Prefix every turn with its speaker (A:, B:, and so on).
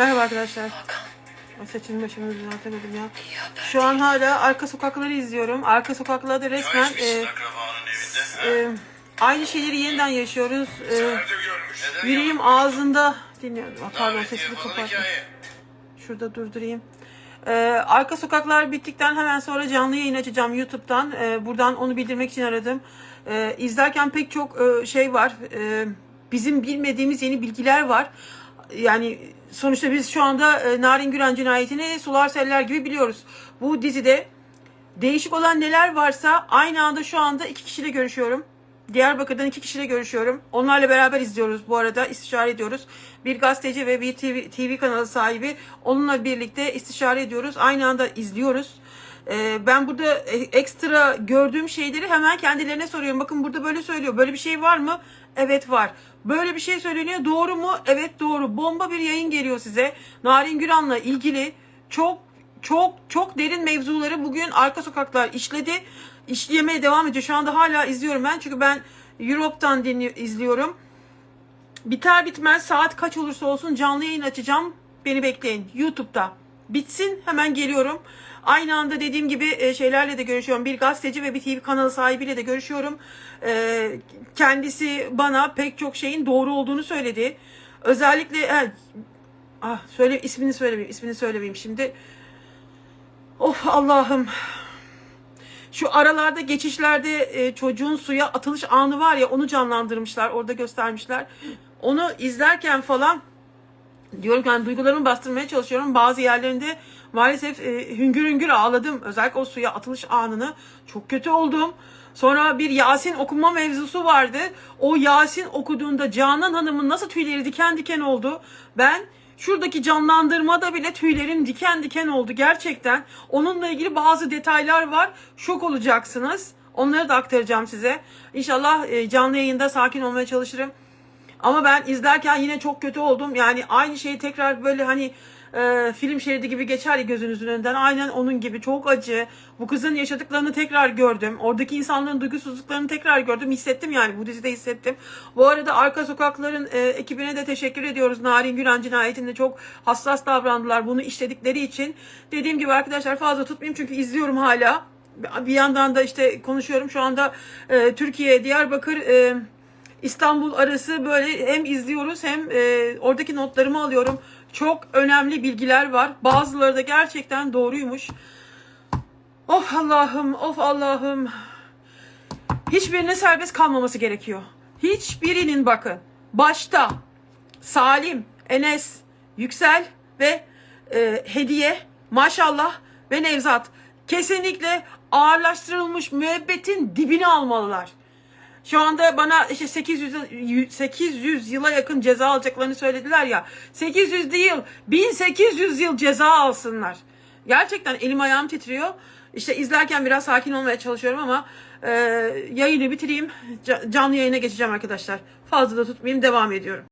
A: Merhaba arkadaşlar. Saçımı başımı düzeltemedim ya. Şu an hala arka sokakları izliyorum. Arka sokaklarda resmen e, e, aynı şeyleri yeniden yaşıyoruz. E, yüreğim ağzında dinliyorum. Aa, Pardon sesimi kapattım. Şurada durdurayım. Ee, arka sokaklar bittikten hemen sonra canlı yayın açacağım YouTube'dan. Ee, buradan onu bildirmek için aradım. Ee, izlerken pek çok e, şey var. Ee, bizim bilmediğimiz yeni bilgiler var. Yani sonuçta biz şu anda e, Narin Güren cinayetini sular seller gibi biliyoruz. Bu dizide değişik olan neler varsa aynı anda şu anda iki kişiyle görüşüyorum. Diyarbakır'dan iki kişiyle görüşüyorum. Onlarla beraber izliyoruz bu arada. istişare ediyoruz. Bir gazeteci ve bir TV, TV kanalı sahibi. Onunla birlikte istişare ediyoruz. Aynı anda izliyoruz. Ee, ben burada e- ekstra gördüğüm şeyleri hemen kendilerine soruyorum. Bakın burada böyle söylüyor. Böyle bir şey var mı? Evet var. Böyle bir şey söyleniyor. Doğru mu? Evet doğru. Bomba bir yayın geliyor size. Narin Güran'la ilgili çok çok çok derin mevzuları bugün arka sokaklar işledi. İşlemeye devam ediyor. Şu anda hala izliyorum ben. Çünkü ben Europe'dan dinli- izliyorum. Biter bitmez saat kaç olursa olsun canlı yayın açacağım. Beni bekleyin YouTube'da. Bitsin hemen geliyorum. Aynı anda dediğim gibi e, şeylerle de görüşüyorum. Bir gazeteci ve bir TV kanalı sahibiyle de görüşüyorum. E, Kendisi bana pek çok şeyin doğru olduğunu söyledi. Özellikle ah söyle ismini söylemeyeyim. ismini söylemeyeyim şimdi. Of Allah'ım. Şu aralarda geçişlerde e, çocuğun suya atılış anı var ya onu canlandırmışlar. Orada göstermişler. Onu izlerken falan diyorum ki hani duygularımı bastırmaya çalışıyorum. Bazı yerlerinde maalesef e, hüngür hüngür ağladım. Özellikle o suya atılış anını. Çok kötü oldum. Sonra bir Yasin okuma mevzusu vardı. O Yasin okuduğunda Canan Hanım'ın nasıl tüyleri diken diken oldu. Ben şuradaki canlandırmada bile tüylerim diken diken oldu gerçekten. Onunla ilgili bazı detaylar var. Şok olacaksınız. Onları da aktaracağım size. İnşallah e, canlı yayında sakin olmaya çalışırım. Ama ben izlerken yine çok kötü oldum. Yani aynı şeyi tekrar böyle hani e, film şeridi gibi geçer ya gözünüzün önünden. Aynen onun gibi çok acı. Bu kızın yaşadıklarını tekrar gördüm. Oradaki insanların duygusuzluklarını tekrar gördüm. Hissettim yani bu dizide hissettim. Bu arada Arka Sokakların e, ekibine de teşekkür ediyoruz. Narin Güran cinayetinde çok hassas davrandılar bunu işledikleri için. Dediğim gibi arkadaşlar fazla tutmayayım çünkü izliyorum hala. Bir yandan da işte konuşuyorum. Şu anda e, Türkiye, Diyarbakır... E, İstanbul arası böyle hem izliyoruz hem e, oradaki notlarımı alıyorum. Çok önemli bilgiler var. Bazıları da gerçekten doğruymuş. Of Allah'ım, of Allah'ım. Hiçbirine serbest kalmaması gerekiyor. Hiçbirinin bakın. Başta Salim, Enes, Yüksel ve e, Hediye, maşallah ve Nevzat kesinlikle ağırlaştırılmış müebbetin dibine almalılar. Şu anda bana işte 800 yıl- 800 yıla yakın ceza alacaklarını söylediler ya. 800 değil 1800 yıl ceza alsınlar. Gerçekten elim ayağım titriyor. İşte izlerken biraz sakin olmaya çalışıyorum ama e, yayını bitireyim. Ca- canlı yayına geçeceğim arkadaşlar. Fazla da tutmayayım devam ediyorum.